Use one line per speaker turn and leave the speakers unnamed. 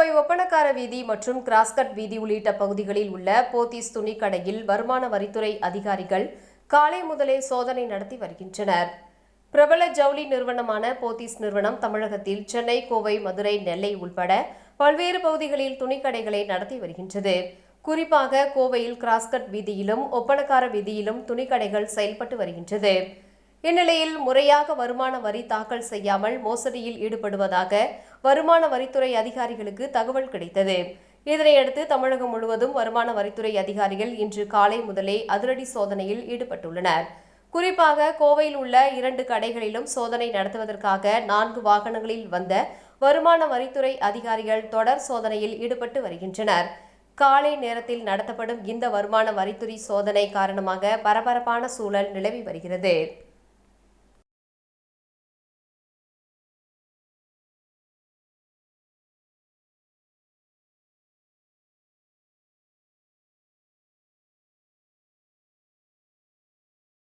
கோவை ஒப்பனக்கார வீதி மற்றும் கிராஸ்கட் வீதி உள்ளிட்ட பகுதிகளில் உள்ள போத்தீஸ் துணிக்கடையில் வருமான வரித்துறை அதிகாரிகள் காலை முதலே சோதனை நடத்தி வருகின்றனர். பிரபல ஜவுளி நிறுவனமான போத்தீஸ் நிறுவனம் தமிழகத்தில் சென்னை கோவை மதுரை நெல்லை உள்பட பல்வேறு பகுதிகளில் துணிக்கடைகளை நடத்தி வருகின்றது. குறிப்பாக கோவையில் கிராஸ்கட் வீதியிலும் ஒப்பனக்கார வீதியிலும் துணிக்கடைகள் செயல்பட்டு வருகின்றது. இந்நிலையில் முறையாக வருமான வரி தாக்கல் செய்யாமல் மோசடியில் ஈடுபடுவதாக வருமான வரித்துறை அதிகாரிகளுக்கு தகவல் கிடைத்தது. இதனையடுத்து தமிழகம் முழுவதும் வருமான வரித்துறை அதிகாரிகள் இன்று காலை முதலே அதிரடி சோதனையில் ஈடுபட்டுள்ளனர். குறிப்பாக கோவையில் உள்ள இரண்டு கடைகளிலும் சோதனை நடத்துவதற்காக நான்கு வாகனங்களில் வந்த வருமான வரித்துறை அதிகாரிகள் தொடர் சோதனையில் ஈடுபட்டு வருகின்றனர். காலை நேரத்தில் நடத்தப்படும் இந்த வருமான வரித்துறை சோதனை காரணமாக பரபரப்பான சூழல் நிலவி வருகிறது.